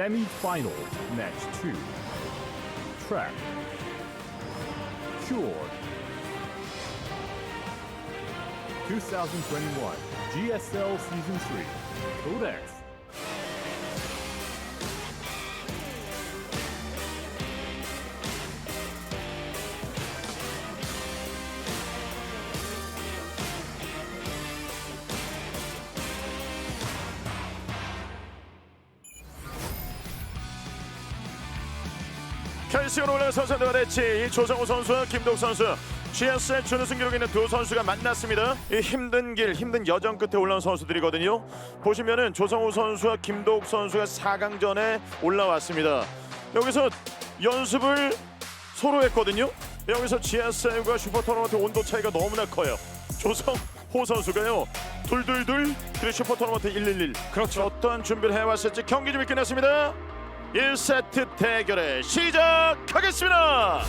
Semi-final match 2. Track. Cured. 2021 GSL Season 3. Codex. 올라간 선수들과 대치 이 조성우 선수와 김동 선수 GSL 준우승 기록 있는 두 선수가 만났습니다. 이 힘든 길, 힘든 여정 끝에 올라온 선수들이거든요. 보시면은 조성우 선수와 김도욱 선수가 4강전에 올라왔습니다. 여기서 연습을 서로 했거든요. 여기서 GSL과 슈퍼토너먼트 온도 차이가 너무나 커요. 조성호 선수가요. 둘둘둘 그리고 슈퍼토너먼트 111. 그렇죠. 어떤 준비를 해왔을지 경기 준비 끝났습니다. 1세트 대결을 시작하겠습니다.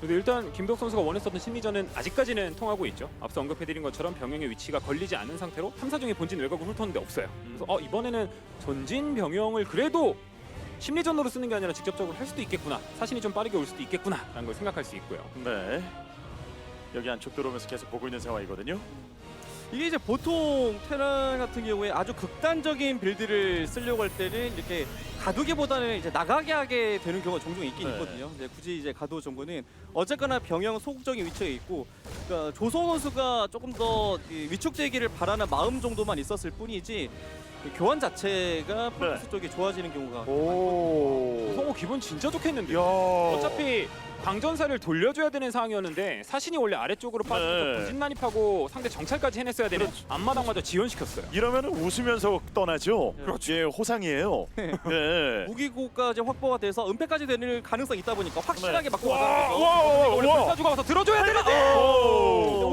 그래도 일단 김덕 선수가 원했었던 심리전은 아직까지는 통하고 있죠. 앞서 언급해드린 것처럼 병영의 위치가 걸리지 않은 상태로 탐사정의 본진 외곽을 훑었는데 없어요. 그래서 어, 이번에는 전진 병영을 그래도 심리전으로 쓰는 게 아니라 직접적으로 할 수도 있겠구나. 사신이 좀 빠르게 올 수도 있겠구나라는 걸 생각할 수 있고요. 네. 여기 안쪽 들어오면서 계속 보고 있는 상황이거든요. 이게 이제 보통 테란 같은 경우에 아주 극단적인 빌드를 쓰려고 할 때는 이렇게 가두기보다는 이제 나가게 하게 되는 경우가 종종 있긴 네. 있거든요. 근데 굳이 이제 가두 정보는 어쨌거나 병영 소극적인 위치에 있고 그러니까 조성 선수가 조금 더이 위축되기를 바라는 마음 정도만 있었을 뿐이지 그 교환 자체가 프로토스 네. 쪽이 좋아지는 경우가 오. 성호 기분 진짜 좋겠는데요. 야. 어차피 광전사를 돌려줘야 되는 상황이었는데 사신이 원래 아래쪽으로 빠져서 네. 본진 난입하고 상대 정찰까지 해냈어야 되는 그렇죠. 앞마당마저 지연시켰어요. 이러면 웃으면서 떠나죠. 그렇죠. 예, 호상이에요. 예. 무기고까지 확보가 돼서 은폐까지 되는 가능성이 있다 보니까 확실하게 네. 맞고 와, 가자는 거죠. 와, 와, 원래 와. 불사주가 와서 들어줘야 되는데 오.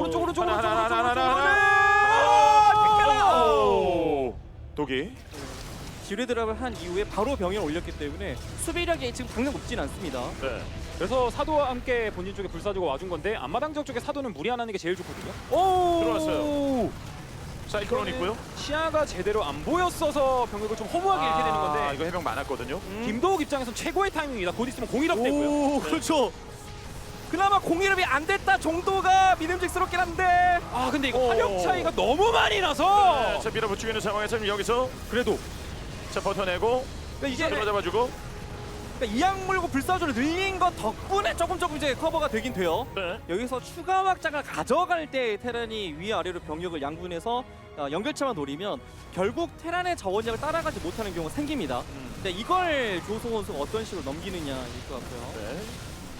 오른쪽 오른쪽 오른쪽 오른쪽 하나, 오른쪽 하나, 오른쪽 오. 독이. 지뢰 드랍을 한 이후에 바로 병영을 올렸기 때문에 수비력이 지금 당장 높진 않습니다. 네. 그래서 사도와 함께 본진 쪽에 불사조가 와준 건데 앞마당 적 쪽에 사도는 무리 안 하는 게 제일 좋거든요. 오 들어왔어요. 사이클론 있고요. 시야가 제대로 안 보였어서 병력을 좀 허무하게 잃게 되는 아, 건데 이거 해병 많았거든요. 김도욱 입장에선 최고의 타이밍이다. 곧 있으면 공일업 되고요. 오, 그렇죠. 그나마 공일업이 안 됐다 정도가 믿음직스럽긴 한데 아 근데 이거 오. 화력 차이가 너무 많이 나서 네, 자 밀어붙이고 있는 상황에서 지금 여기서 그래도 자 버텨내고 그러니까 이게 들어 잡아주고. 그러니까 이악 물고 불사조를 늘린 것 덕분에 조금 조금 이제 커버가 되긴 돼요. 네. 여기서 추가 확장을 가져갈 때 테란이 위아래로 병력을 양분해서 어, 연결체만 노리면 결국 테란의 자원력을 따라가지 못하는 경우가 생깁니다. 근데 이걸 조성 선수가 어떤 식으로 넘기느냐일 것 같고요. 네.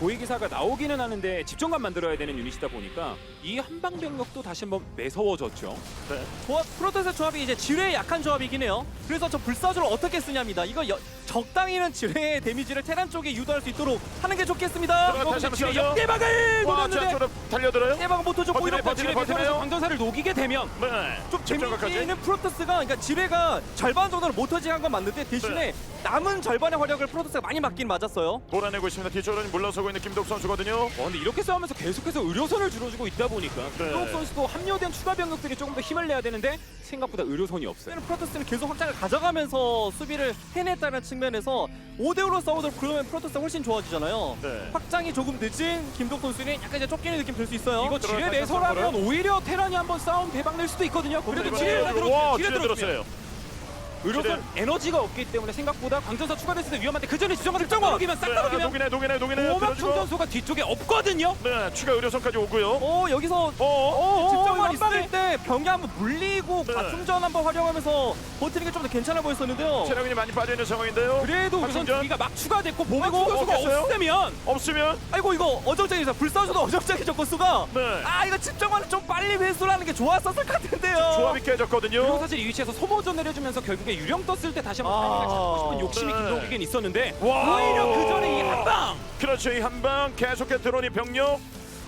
고위기사가 나오기는 하는데 집중감 만들어야 되는 유닛이다 보니까 이 한방 병력도 다시 한번 매서워졌죠. 네. 조합, 프로토스 조합이 이제 지뢰에 약한 조합이긴 해요. 그래서 저 불사조를 어떻게 쓰냐입니다. 이거 여- 적당히는 지뢰의 데미지를 테란 쪽에 유도할 수 있도록 하는 게 좋겠습니다. 들어가, 다시 한번 지뢰 와, 자, 노렸는데 쪽으로 달려들어요. 대박은 못 터져 버티네, 보이는 것 버티네, 지뢰 버티네요. 배선에서 광전사를 녹이게 되면 네. 좀 집중각까지. 재미있는 프로토스가 그러니까 지뢰가 절반 정도를 못 터지한 건 맞는데 대신에 네. 남은 절반의 활약을 프로토스가 많이 맞긴 맞았어요. 몰아내고 있습니다. 뒤쪽으로 물러서고 있는 김덕 선수거든요. 어, 근데 이렇게 싸우면서 계속해서 의료선을 줄여주고 있다 보니까 네. 김도욱 선수도 합류된 추가 병력들이 조금 더 힘을 내야 되는데 생각보다 의료선이 없어요. 프로토스는 계속 확장을 가져가면서 수비를 해냈다는 측면에서 5대5로 싸우도록 그러면 프로토스가 훨씬 좋아지잖아요. 네. 확장이 조금 늦은 김동 선수는 약간 이제 쫓기는 느낌 들 수 있어요. 이거 지뢰 한번 오히려 테란이 한번 싸움 대박 낼 수도 있거든요. 그래도 그리고 지뢰가 와, 들어오면 들어오면 들었어요. 의료선 에너지가 없기 때문에 생각보다 광전사 추가됐을 때 위험한데 그 전에 지정을 딱 녹이면 싹다 네, 녹이면 녹이네, 녹이네, 녹이네. 오막 들어주고. 충전소가 뒤쪽에 없거든요. 네, 추가 의료선까지 오고요. 어 여기서 어, 어, 집정관 어, 있을 때 병이 한번 물리고 네. 가충전 한번 활용하면서 버티는 게 좀 더 괜찮아 보였었는데요. 체력이 많이 빠져 있는 상황인데요. 그래도 우선 박충전? 두기가 막 추가됐고 보막 아이고, 충전소가 없겠어요? 없으면 없으면 아이고 이거 어정쩡해서 불사조도 어정쩡해졌고 수가 네. 아 이거 집정관을 좀 빨리 회수를 하는 게 좋았었을 것 같은데요. 조합이 그리고 깨졌거든요. 사실 이 위치에서 소모전을 해주면서 결국에 유령 떴을 때 다시 한번 아. 타이밍을 잡고 싶은 욕심이 네. 김동욱에겐 있었는데 와. 오히려 그 전에 이 한방 그렇죠. 이 한방 계속해 들어오니 병력.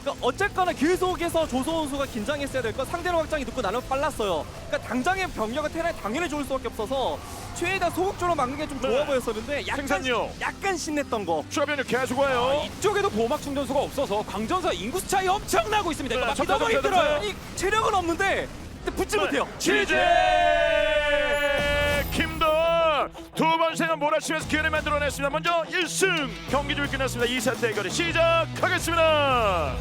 그러니까 어쨌거나 계속해서 조소원 수가 긴장했어야 될 건 상대로 확장이 늦고 나는 빨랐어요. 그러니까 당장의 병력은 테란이 당연히 좋을 수밖에 없어서 최대한 소극적으로 막는 게 좀 네. 좋아 보였었는데 약간 생산력. 약간 신냈던 거. 추가 병력 계속 와요. 이쪽에도 보막 충전소가 없어서 광전사 인구수 차이 엄청 나고 있습니다. 네, 막기 쳤다, 너무 쳤다, 힘들어요. 아니 체력은 없는데 때 붙지 못해요. 취재 김도 두번 생은 몰아치면서 기회를 만들어냈습니다. 먼저 1승 경기 좀 끝났습니다. 2사 대결이 시작하겠습니다.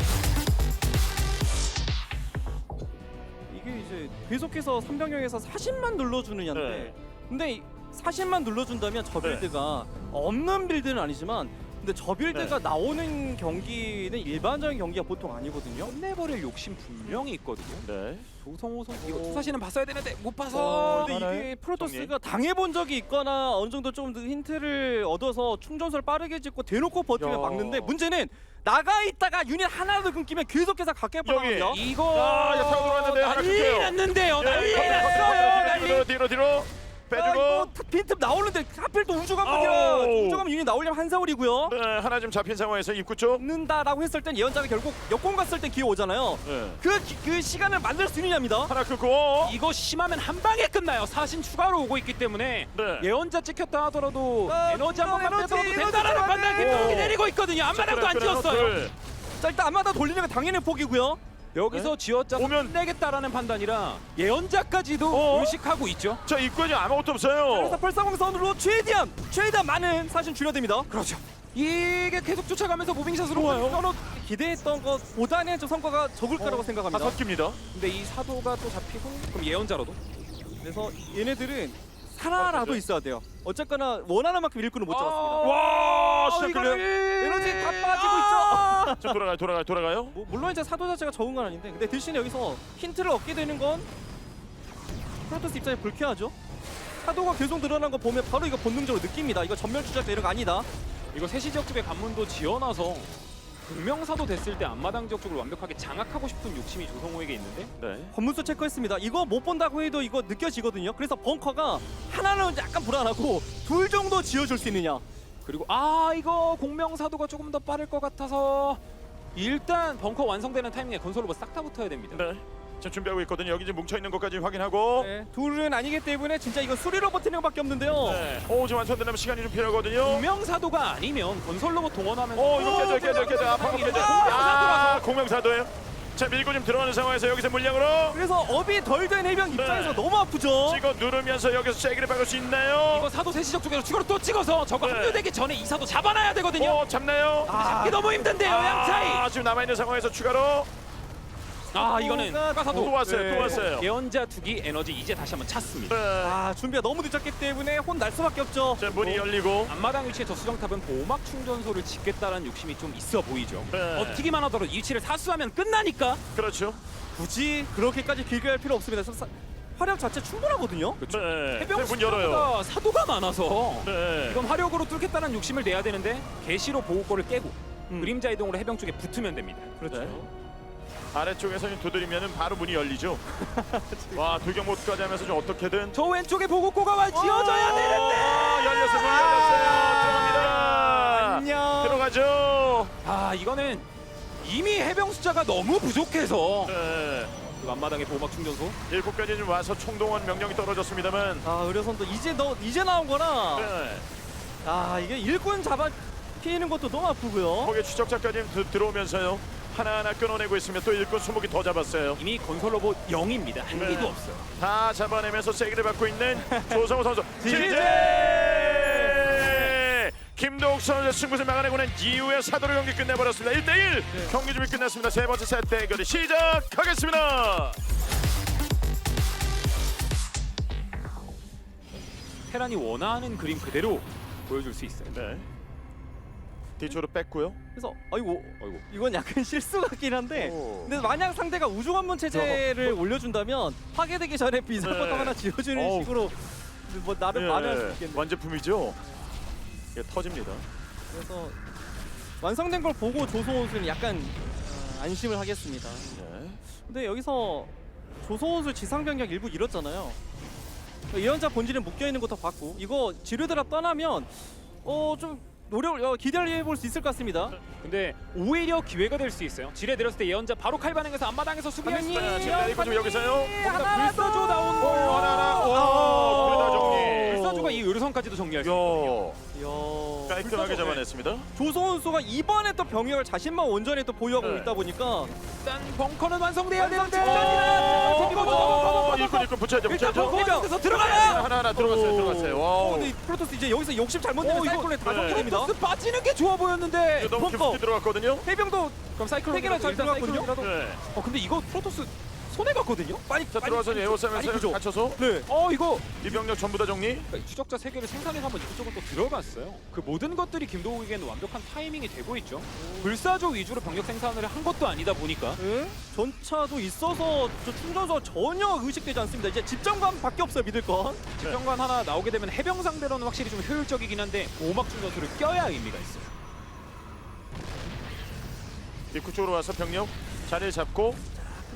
이게 이제 계속해서 삼병영에서 사신만 눌러주느냐인데 네. 근데 이 사신만 눌러준다면 저 빌드가 없는 빌드는 아니지만 근데 저 빌드가 네. 나오는 경기는 일반적인 경기가 보통 아니거든요. 끝내버릴 욕심 분명히 있거든요. 네. 조성호 선수 이거 투사시는 봤어야 되는데 못 봐서. 근데 하나요? 이게 프로토스가 당해본 적이 있거나 어느 정도 좀더 힌트를 얻어서 충전소를 빠르게 짓고 대놓고 버티면 야. 막는데 문제는 나가 있다가 유닛 하나도 끊기면 계속해서 가까이 빠져나갑니다. 이거 야, 이거 타고 들어갔는데 하나 난리. 났는데요. 난리 예, 났어요. 난리. 뒤로 뒤로 뒤로 아, 빼주고 이거 빈틈 나오는데 하필 또 우주관문이라 아우. 우주관문 유닛 나오려면 한사월이고요. 네, 하나 좀 잡힌 상황에서 입구 쪽. 는다라고 했을 땐 예언자가 결국 역공 갔을 땐 기회 오잖아요. 네. 그, 기- 그 시간을 만들 수 있느냐입니다. 하나 끊고 이거 심하면 한 방에 끝나요. 사신 추가로 오고 있기 때문에 네. 예언자 찍혔다 하더라도 아, 에너지 한 번만 에너지, 빼더라도 에너지 된다라는 들어가네. 판단 김동욱이 오. 내리고 있거든요. 앞마당도 안 그래, 그래, 지었어요. 둘. 자 일단 앞마다 돌리는 건 당연히 포기고요. 여기서 지어짜 오면- 끝내겠다라는 판단이라 예언자까지도 어? 의식하고 있죠. 자 입구에 지금 아무것도 그래서 없어요. 벌사공선으로 최대한 최대한 많은 사신 줄여됩니다. 그렇죠. 이게 계속 쫓아가면서 무빙샷으로 와요. 서로 기대했던 것보다는 좀 성과가 적을 거라고 생각합니다. 다섯 개입니다. 근데 이 사도가 또 잡히고 그럼 예언자로도 그래서 얘네들은 하나라도 있어야 돼요. 어쨌거나 원하는 만큼 일꾼을 못 잡았습니다. 와, 아, 시작 이거 끌려. 에너지 다 빠지고 아! 있죠. 자 돌아가요, 돌아가요, 돌아가요. 뭐, 물론 이제 사도 자체가 적은 건 아닌데 근데 대신에 여기서 힌트를 얻게 되는 건 프로토스 입장에 불쾌하죠. 사도가 계속 늘어난 거 보면 바로 이거 본능적으로 느낍니다. 이거 전멸 추적 이런 거 아니다. 이거 세시 지역 쪽에 관문도 지어놔서 분명사도 됐을 때 앞마당 지역 쪽을 완벽하게 장악하고 싶은 욕심이 조성호에게 있는데 네. 관문수 체크했습니다. 이거 못 본다고 해도 이거 느껴지거든요. 그래서 벙커가 하나는 약간 불안하고 둘 정도 지어줄 수 있느냐. 그리고 아 이거 공명사도가 조금 더 빠를 것 같아서 일단 벙커 완성되는 타이밍에 건설 로봇 싹 다 붙어야 됩니다. 네. 지금 준비하고 있거든요. 여기 지금 뭉쳐 있는 것까지 확인하고. 네, 둘은 아니기 때문에 진짜 이거 수리로 버티는 것밖에 없는데요. 네. 오, 지금 완성되려면 시간이 좀 필요하거든요. 공명사도가 아니면 건설 로봇 동원하면서 오, 이거 깨져, 깨져, 깨져. 아, 방금 깨져. 아, 공명사도예요. 자, 밀고 좀 들어가는 상황에서 여기서 물량으로 그래서 업이 덜 된 해병 입장에서 네. 너무 아프죠. 찍어 누르면서 여기서 세기를 박을 수 있나요? 이거 사도 세시적 쪽에서 추가로 또 찍어서 저거 네. 합류되기 전에 이 사도 잡아놔야 되거든요. 오, 잡나요? 이게 너무 힘든데요, 양차이. 아, 지금 남아 있는 상황에서 추가로 아 이거는 사도가 추가 사도 또 왔어요, 네. 또 왔어요. 예언자 두기 에너지 이제 다시 한번 찼습니다. 네. 아 준비가 너무 늦었기 때문에 혼 날 수밖에 없죠. 자, 문이 열리고. 앞마당 위치에 저 수정탑은 보호막 충전소를 짓겠다는 욕심이 좀 있어 보이죠. 네. 어떻게만 하더라도 이 위치를 사수하면 끝나니까. 그렇죠. 굳이 그렇게까지 길게 할 필요 없습니다. 사- 사- 화력 자체 충분하거든요. 그렇죠. 네. 해병 문 열어요. 사도가 많아서 네. 이건 화력으로 뚫겠다는 욕심을 내야 되는데 개시로 보호권을 깨고 음. 그림자 이동으로 해병 쪽에 붙으면 됩니다. 그렇죠. 네. 아래쪽에서 두드리면은 바로 문이 열리죠. 와, 돌격 모드까지 하면서 좀 어떻게든 저 왼쪽에 보급고가 와 지어져야 되는데. 아, 열렸어, 문 열렸어요. 들어갑니다. 안녕. 들어가죠. 아 이거는 이미 해병 숫자가 너무 부족해서 네. 그 앞마당에 보호막 충전소 일곱 까지 좀 와서 총동원 명령이 떨어졌습니다만. 아 의료선도 이제 너 이제 나온 거라. 네. 아 이게 일꾼 잡아 피는 것도 너무 아프고요. 거기에 추적자까지 드- 들어오면서요. 하나하나 끊어내고 있으면 또 일꾼 20개 더 잡았어요. 이미 건설 로봇 0입니다. 한 네. 개도 없어요. 다 잡아내면서 세기를 받고 있는 조성호 선수. 지지! 김동욱 선수 승부를 막아내고 난 이후에 사도로 경기 끝내버렸습니다. 1대1 경기 준비 끝났습니다. 세 번째 세트 대결이 시작하겠습니다. 테란이 원하는 그림 그대로 보여줄 수 있어요. 네. 뒤쪽으로 뺐고요. 그래서 아이고 어이구. 이건 약간 실수 같긴 한데. 오. 근데 만약 상대가 우주 관문 체제를 올려준다면 파괴되기 전에 비상버터 네. 하나 지어주는 어우. 식으로 뭐 나름 예, 말을 할 수 있겠네. 완제품이죠. 예, 터집니다. 그래서 완성된 걸 보고 조소원수는 약간 어, 안심을 하겠습니다. 네. 근데 여기서 조소원수 지상 병력 일부 잃었잖아요. 예언자 본질은 묶여 있는 것도 봤고 이거 지뢰드랍 떠나면 어좀 노력을 어, 기대를 해볼 수 있을 것 같습니다. 근데 오히려 기회가 될 수 있어요. 지뢰 내렸을 때 예언자 바로 칼 반응해서 앞마당에서 수비할 수 네, 있어요. 지금 내리고 좀 여기서요. 불사조 나온 오, 거 하나 하나. 오, 불사조가 이 의료선 병력까지도 정리할 수. 요 이야, 깔끔하게 네. 잡아냈습니다. 조성훈 선수가 이번에 또 병력을 자신만 온전히 또 보유하고 네. 있다 보니까 일단 벙커는 완성돼야 완성 되는데. 어, 벙커, 일꾼. 일꾼 붙여야죠 일단 붙여야죠. 벙커 완성돼서 들어가요. 하나 하나 들어갔어요 들어갔어요. 어, 와우. 근데 프로토스 이제 여기서 욕심 잘못 내면 어, 이거- 사이클론에 다 네. 정리됩니다. 프로토스 빠지는 게 좋아 보였는데. 이거 너무 벙커. 깊게 들어갔거든요. 해병도 그럼 사이클론 세개나 잘 들어갔거든요? 네. 어 근데 이거 프로토스 손해 봤거든요. 빨리 자 들어와서 빨리 에어싸면서. 갇혀서 네. 어 이거 이 병력 전부 다 정리. 그러니까 추적자 세 개를 생산해서 한번 이쪽으로 또 들어갔어요. 그 모든 것들이 김도욱에게는 완벽한 타이밍이 되고 있죠. 불사조 위주로 병력 생산을 한 것도 아니다 보니까 네. 전차도 있어서 저 충전소 전혀 의식되지 않습니다. 이제 집정관밖에 없어요 믿을 건. 집정관 하나 나오게 되면 해병 상대로는 확실히 좀 효율적이긴 한데 오막 충전소를 껴야 의미가 있어요. 입구 쪽으로 와서 병력 자리를 잡고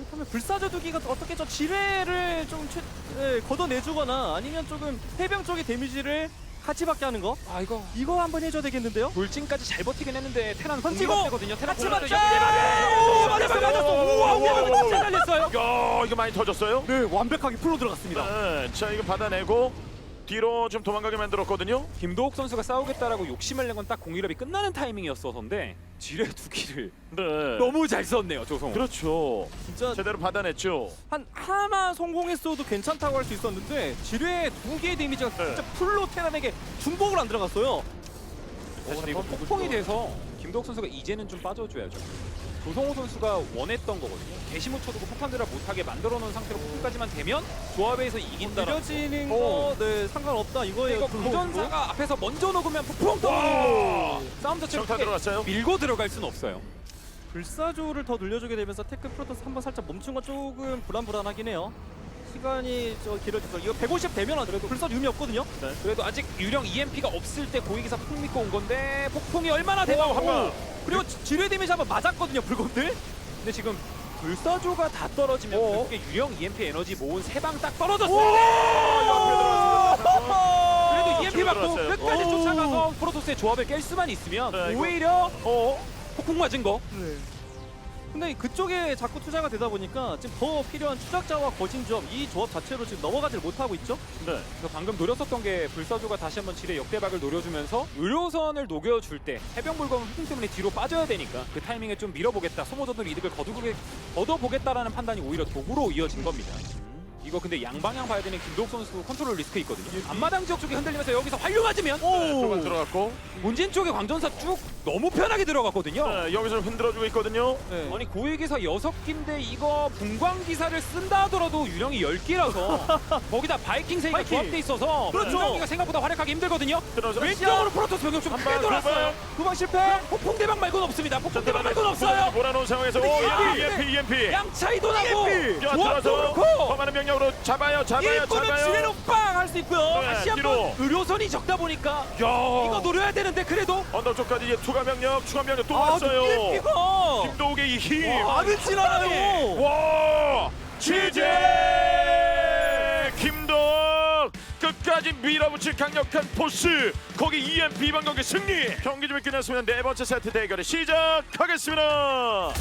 그렇다면 불사조 두기가 어떻게 저 지뢰를 좀 최, 네, 걷어내주거나 아니면 조금 해병 쪽의 데미지를 같이 받게 하는 거 아 이거 이거 한번 해줘야 되겠는데요? 돌진까지 잘 버티긴 했는데 테란 던지고! 공격되거든요. 테란 같이 공격을 맞자! 오, 맞았어, 맞았어! 우와, 우와, 우와, 잘 날렸어요. 야 이거 많이 터졌어요. 네 완벽하게 풀로 들어갔습니다. 네, 자 이거 받아내고 뒤로 좀 도망가게 만들었거든요. 김도욱 선수가 싸우겠다라고 욕심을 낸 건 딱 공일업이 끝나는 타이밍이었어서인데 지뢰 두 기를 네. 너무 잘 썼네요 조성호. 그렇죠. 진짜 제대로 받아냈죠. 한 하나만 성공했어도 괜찮다고 할 수 있었는데 지뢰 두 개의 데미지가 진짜 풀로 테란에게 중복을 안 들어갔어요. 어, 근데 이거 폭풍이 돼서 김도욱 선수가 이제는 좀 빠져줘야죠. 조성호 선수가 원했던 거거든요. 개시무 쳐두고 폭탄 드랍 못하게 만들어 놓은 상태로 폭풍까지만 되면 조합에서 이긴다라고. 느려지는 오. 거, 네 상관없다 이거예요. 이거 그거. 공전사가 앞에서 먼저 녹으면 폭풍 떠. 싸움 자체로 정타 들어갔어요. 밀고 들어갈 수는 없어요. 불사조를 더 늘려주게 되면서 테크 프로토스 한번 살짝 멈춘 건 조금 불안불안하긴 해요. 시간이 저 길어져서 이거 150 되면 그래도 불사조 의미 없거든요. 그래도 아직 유령 EMP가 없을 때 고위기사 폭 믿고 온 건데 폭풍이 얼마나 대박 방. 그리고 지- 지뢰 데미지 한번 맞았거든요 불곰들. 근데 지금 불사조가 다 떨어지면 어? 결국에 유령 EMP 에너지 모은 세 방 딱 떨어졌어요. 그래도 EMP 맞고 들어갔어요. 끝까지 오. 쫓아가서 프로토스의 조합을 깰 수만 있으면 네, 이거- 오히려 어? 폭풍 맞은 거 네. 근데 그쪽에 자꾸 투자가 되다 보니까 지금 더 필요한 추적자와 거진 조합 이 조합 자체로 지금 넘어가질 못하고 있죠. 네. 그래서 방금 노렸었던 게 불사조가 다시 한번 지뢰 역대박을 노려주면서 의료선을 녹여줄 때 해병 물건 후풍 때문에 뒤로 빠져야 되니까 그 타이밍에 좀 밀어보겠다 소모전으로 이득을 거두게, 얻어보겠다라는 판단이 오히려 도구로 이어진 겁니다 이거 근데 양방향 봐야 되는 김도욱 선수 컨트롤 리스크 있거든요 앞마당 지역 쪽이 흔들리면서 여기서 활류 맞으면 들어가 들어갔고 본진 쪽에 광전사 쭉 너무 편하게 들어갔거든요 네, 여기서 흔들어주고 있거든요. 네. 아니 고위기사 여섯 기인데 이거 분광기사를 쓴다 하더라도 유령이 열 기라서 거기다 바이킹 세기가 바이킹. 조합돼 있어서 그렇죠. 분광기가 생각보다 활약하기 힘들거든요. 들어서 왼쪽으로 프로토스 병력 좀한 크게 방, 돌았어요. 후방 실패. 폭풍 대박 말고는 없습니다. 폭풍 대박 말고는 없어요. 몰아놓은 상황에서 오 EMP, EMP EMP. 양 차이도 나고 EMP. 야 조합도 들어서 그렇고 더 많은 병력 으로 잡아요 잡아요 일꾼은 잡아요. 지뢰로 빵할 수 있고요. 네, 다시 뒤로. 한번 의료선이 적다 보니까 야. 이거 노려야 되는데 그래도 언덕 쪽까지 이제 추가 병력 추가 병력 또 아, 왔어요. EMP가 김도욱의 이 힘. 안을 지나가요. 와 취재 김동 끝까지 밀어붙일 강력한 포스 거기 EMP 경기 승리 경기 좀 끝났으면 네 번째 세트 대결을 시작하겠습니다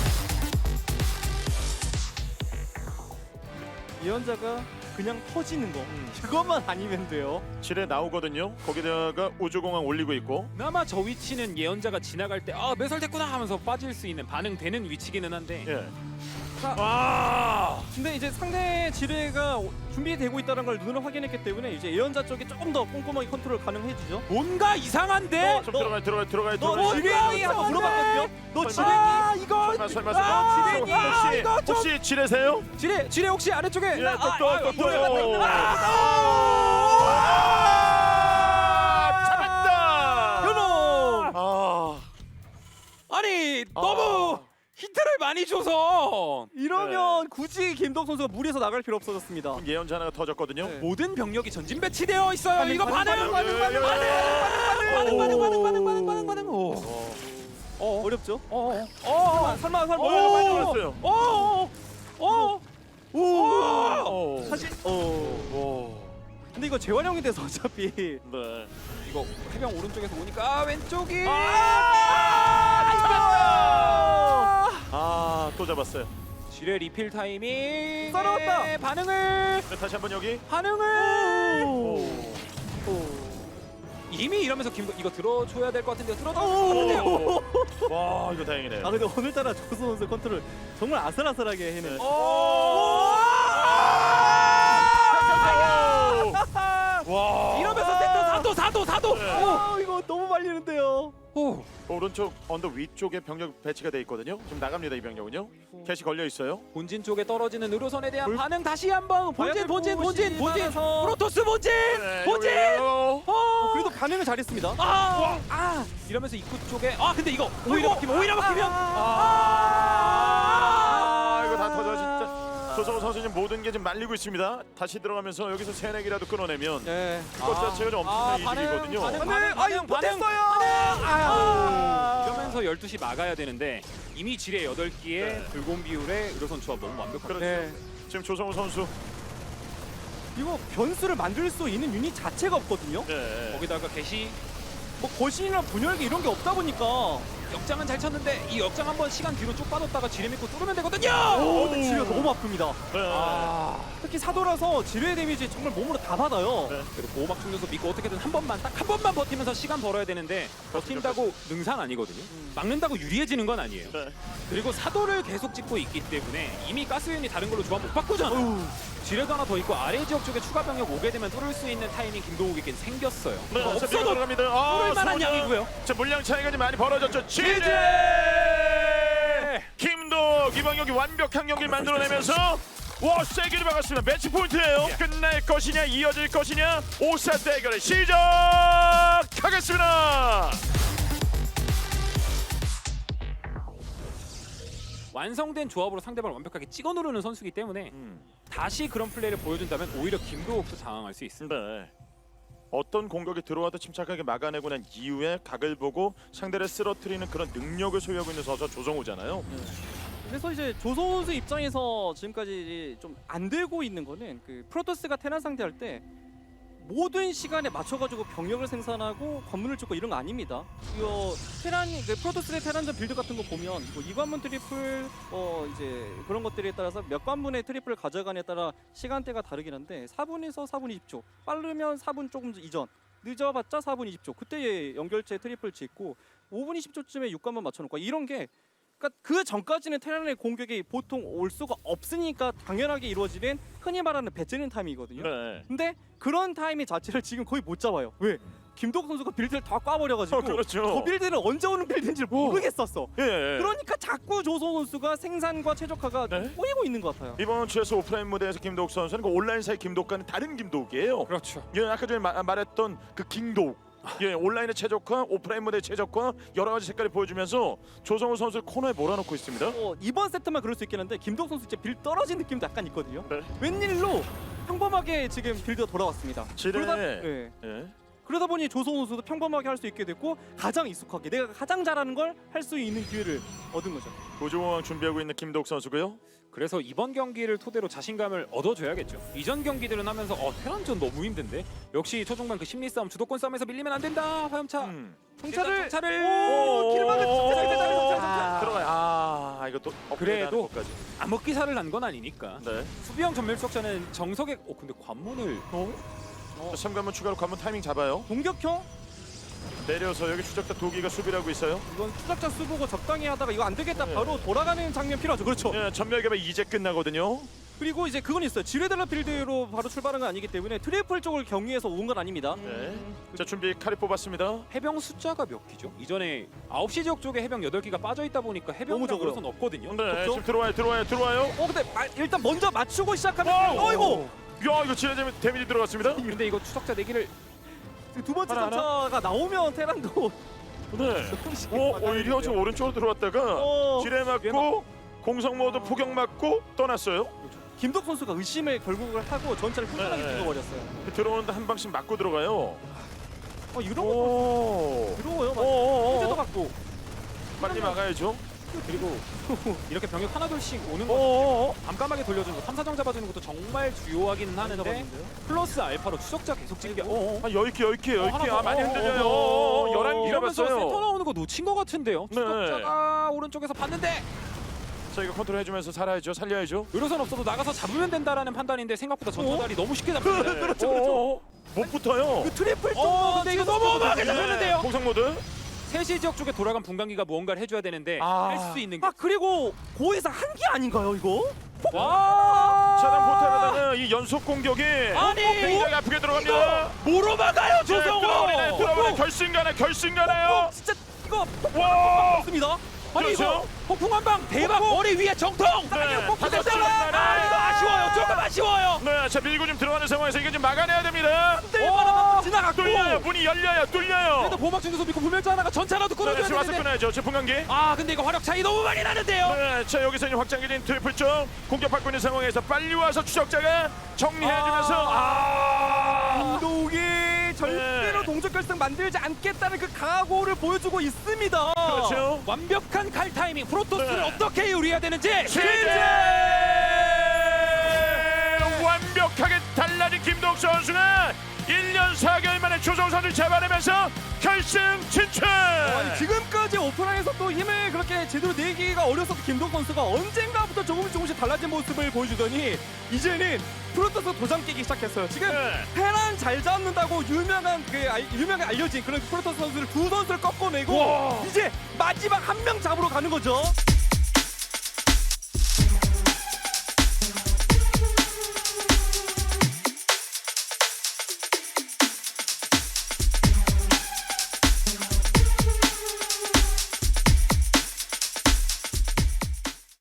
예언자가 그냥 터지는 거. 그것만 아니면 돼요. 지뢰 나오거든요. 거기다가 우주공항 올리고 있고. 그나마 저 위치는 예언자가 지나갈 때 아 매설됐구나 하면서 빠질 수 있는 반응되는 위치기는 한데. 예. 자, 와 근데 이제 상대 지뢰가 오- 준비되고 있다는 걸 눈으로 확인했기 때문에 이제 예언자 쪽이 조금 더 꼼꼼하게 컨트롤 가능해지죠. 뭔가 이상한데 좀 너- 들어가 들어가 들어가 너 들어가 지뢰니 한번 물어봤거든요. 너 지뢰니? 아 이거 설마 설마 아, 설마 지뢰니? 혹시 아, 이거 좀- 혹시 지뢰세요? 지뢰 지뢰 혹시 아래쪽에 예, 아, 아, 똑똑 아, 똑똑 이거- 아, 많이 줘서 이러면 굳이 김동 선수가 무리해서 나갈 필요 없어졌습니다. 예언자 하나가 터졌거든요 네. 모든 병력이 전진 배치되어 있어요. 반응, 이거 반응, 반응 반응, 반응 반응 반응 반응 반응 반응 반응 반응 반응 반응 오. 어. 어. 어렵죠? 어. 어. 설마 설마 오, 설마 많이 설마. 걸었어요. 어. 어. 오. 오. 사실 어. 오. 근데 이거 재활용이 돼서 어차피 네. 이거 해병 오른쪽에서 오니까 아, 왼쪽이 아, 또 잡았어요. 지뢰 리필 타이밍 썰어왔다. 반응을 네, 다시 한번 여기. 반응을 오. 이미 이러면서 김도 이거 들어줘야 될 것 같은데 들어줘. 오! 와 이거 다행이네요. 아 근데 오늘따라 조수 선수 컨트롤 정말 아슬아슬하게 해내. 네. 와 이러면서 세트 사도 사도 사도. 아 이거 너무 말리는데요. 오. 오른쪽 언덕 위쪽에 병력 배치가 돼 있거든요. 지금 나갑니다 이 병력은요. 캐시 걸려 있어요. 본진 쪽에 떨어지는 의료선에 대한 물- 반응 다시 한번 본진 본진 본진 본진. 프로토스 본진 네, 본진. 여기요. 어. 그래도 반응을 잘했습니다. 아, 아 이러면서 입구 쪽에 아 근데 이거 오히려 막히면 오히려 막히면 아 이거 다 터져 진짜. 조성호 선수님 모든 게 지금 말리고 있습니다. 다시 들어가면서 여기서 세넥이라도 끊어내면 네. 그것 자체가 좀 엄청난 이득이거든요. 반응, 반응, 반응, 아, 반응, 이거 반응. 못했어요. 아. 이러면서 12시 막아야 되는데 이미 지뢰 8기에 네. 불곰 비율에 의료선 조합 너무 완벽합니다. 그렇죠. 네. 지금 조성호 선수. 이거 변수를 만들 수 있는 유닛 자체가 없거든요. 네. 거기다가 개시 뭐 거신이나 분열기 이런 게 없다 보니까 역장은 잘 쳤는데 이 역장 한번 시간 뒤로 쭉 빠졌다가 지뢰 믿고 뚫으면 되거든요. 오, 근데 지뢰가 너무 아픕니다. 네. 아, 특히 사도라서 지뢰 데미지 정말 몸으로 다 받아요. 네. 그리고 보호막 충전소 믿고 어떻게든 한 번만 딱 한 번만 버티면서 시간 벌어야 되는데 버틴다고 능상 아니거든요. 막는다고 유리해지는 건 아니에요. 네. 그리고 사도를 계속 찍고 있기 때문에 이미 가스연이 다른 걸로 조합 못 바꾸잖아. 지뢰도 하나 더 있고 아래 지역 쪽에 추가 병력 오게 되면 뚫을 수 있는 타이밍 김도욱에겐 생겼어요. 네, 자, 밀고 없어도 들어갑니다. 아, 뚫을 만한. 양이고요. 자, 물량 차이가 좀 많이 벌어졌죠. 지제! 김도 이번 경기 완벽한 경기를 만들어내면서 와 세기를 막았습니다. 매치 포인트예요. 끝날 것이냐 이어질 것이냐 오사 대결을 시작하겠습니다. 완성된 조합으로 상대방을 완벽하게 찍어 누르는 선수이기 때문에 다시 그런 플레이를 보여준다면 오히려 김도욱도 당황할 수 있습니다. 네. 어떤 공격이 들어와도 침착하게 막아내고 난 이후에 각을 보고 상대를 쓰러뜨리는 그런 능력을 소유하고 있는 선수가 조성우잖아요. 그래서 이제 조성우 선수 입장에서 지금까지 좀 안 되고 있는 거는 그 프로토스가 테란 상대할 때 모든 시간에 맞춰가지고 병력을 생산하고 관문을 찍고 이런 거 아닙니다. 이거 테란 그 프로토스의 테란전 빌드 같은 거 보면 뭐 이관문 트리플 어 이제 그런 것들에 따라서 몇 관문의 트리플을 가져가냐에 따라 시간대가 다르긴 한데 4분에서 4분 20초 빠르면 4분 조금 이전 늦어봤자 4분 20초 그때 연결체 트리플 짓고 5분 20초쯤에 6관문 맞춰놓고 이런 게 그러니까 그 전까지는 테란의 공격이 보통 올 수가 없으니까 당연하게 이루어지는 흔히 말하는 배째는 타임이거든요. 네. 근데 그런 타이밍 자체를 지금 거의 못 잡아요. 왜? 김도욱 선수가 빌드를 다 꽈버려가지고 어, 그렇죠. 저 빌드는 언제 오는 빌드인지 모르겠었어. 예. 그러니까 자꾸 조성 선수가 생산과 최적화가 네. 꼬이고 있는 것 같아요. 이번 주에서 오프라인 무대에서 김도욱 선수는 그 온라인사의 김도욱과는 다른 김도욱이에요. 그렇죠. 예, 아까 전에 마- 말했던 그 김도욱. 예, 온라인의 최적화, 오프라인 무대의 최적화 여러 가지 색깔을 보여주면서 조성우 선수를 코너에 몰아넣고 있습니다. 어, 이번 세트만 그럴 수 있겠는데 김도욱 선수 진짜 빌드 떨어진 느낌도 약간 있거든요. 네. 웬일로 평범하게 지금 빌드가 돌아왔습니다. 지뢰. 그러다, 예. 예. 그러다 보니 조성 선수도 평범하게 할 수 있게 됐고 가장 익숙하게 내가 가장 잘하는 걸 할 수 있는 기회를 얻은 거죠. 구조공항 준비하고 있는 김도욱 선수고요. 그래서 이번 경기를 토대로 자신감을 얻어줘야겠죠. 이전 경기들은 하면서 어 테란전 너무 힘든데 역시 초중반 그 심리 싸움 주도권 싸움에서 밀리면 안 된다 화염차 음. 오, 오, 정차 아. 들어가요. 아, 이것도 그래도 암흑기사를 난 건 아니니까 네. 수비형 전멸 수적자는 정석의 어 근데 관문을 자, 삼관문 추가로 관문 타이밍 잡아요. 공격형 내려서 여기 추적자 도기가 수비를 하고 있어요. 이건 추적자 수보고 적당히 하다가 이거 안 되겠다 네. 바로 돌아가는 장면 필요하죠. 그렇죠. 예, 전멸 개발 이제 끝나거든요. 그리고 이제 그건 있어요. 지뢰델라 필드로 바로 출발한 건 아니기 때문에 트리플 쪽을 경유해서 온 건 아닙니다. 네. 자, 준비 칼이 뽑았습니다. 해병 숫자가 몇 기죠? 이전에 9시 지역 쪽에 해병 8기가 빠져 있다 보니까 해병이랑 적어요. 그것은 없거든요. 네, 그렇죠? 지금 들어와요, 들어와요, 들어와요. 어 근데 마- 일단 먼저 맞추고 시작하면 와우! 어이구 야, 이거 지뢰 데미- 데미지 들어갔습니다. 근데 이거 추적자 내기를 두 번째 하나, 하나? 전차가 나오면 테란도 네. 오, 오히려 지금 오른쪽으로 들어왔다가 어, 지뢰 맞고 공성 모드 포격 맞고 떠났어요. 김덕 선수가 의심을 결국을 하고 전차를 훈훈하게 네. 찍어버렸어요. 들어오는데 한 방씩 맞고 들어가요. 어 이런 오. 막 오, 호재도 오, 받고 빨리 막아야죠. 그리고 이렇게 병력 하나둘씩 오는 오, 거 오, 오. 밤까마귀 돌려주는 거 탐사정 잡아주는 것도 정말 주요하기는 하는데? 플러스 알파로 추적자 계속 찍게 어, 아, 여기 여기 어, 여기 하나 아, 더. 많이 어, 흔들려요. 어, 어, 어, 11기 이러면서 센터 잡았어요. 나오는 거 놓친 것 같은데요 네. 추적자가 오른쪽에서 봤는데 자, 이거 컨트롤 해주면서 살아야죠. 살려야죠. 의료선 없어도 나가서 잡으면 된다라는 판단인데 생각보다 전투달이 너무 쉽게 잡히는데 그렇죠, 그렇죠. 못 붙어요. 그 트리플 어, 근데 이거 너무 네, 어마하게 잡혔는데요. 공성 모드. 세시 지역 쪽에 돌아간 분광기가 무언가를 해줘야 되는데 아. 할 수 있는 게 아 그리고 고에서 한개 아닌가요 이거? 와. 차단 포탈에다가 이 연속 공격이 아니, 굉장히 아프게 들어갑니다. 뭐로 막아요 네, 뚫어버리네, 뚫어버리네. 결승 가네, 결승 가네요. 진짜 이거 와! 없습니다. 아니 그렇죠. 이거 폭풍 한방 대박 머리 위에 정통. 네, 폭풍 잖아 점아 이거 아쉬워요. 조금 아쉬워요. 네, 자 밀고 좀 들어가는 상황에서 이거 좀 막아내야 됩니다. 오. 지나갔고 뚫려요, 문이 열려요, 뚫려요. 그래도 보막 중에서 믿고 불멸자 하나가 전차라도 네, 끊어줘야 지금 와서 되는데. 끊어야죠. 제품 관계. 아 근데 이거 화력 차이 너무 많이 나는데요. 네, 자 여기서 이제 확장기진 트리플 쪽 공격받고 있는 상황에서 빨리 와서 추적자가 정리해주면서 아, 결승 만들지 않겠다는 그 각오를 보여주고 있습니다. 그렇죠. 완벽한 칼 타이밍 프로토스를 네. 어떻게 요리해야 되는지 실제 완벽하게 달라진 김동 선수가 1년 4개월 만에 조성 선수 잡아내면서 결승 진출. 아니, 지금까지 오프라인에서 또 힘을 그렇게 제대로 내기가 어렸었던 김동 선수가 언젠가부터 조금씩 조금씩 달라진 모습을 보여주더니 이제는 프로토스 도장 깨기 시작했어요. 지금 네. 테란 잘 잡는다고 유명한 그 알- 유명하게 알려진 그런 프로토스 선수를 두 선수를 꺾어내고 와. 이제 마지막 한 명 잡으러 가는 거죠.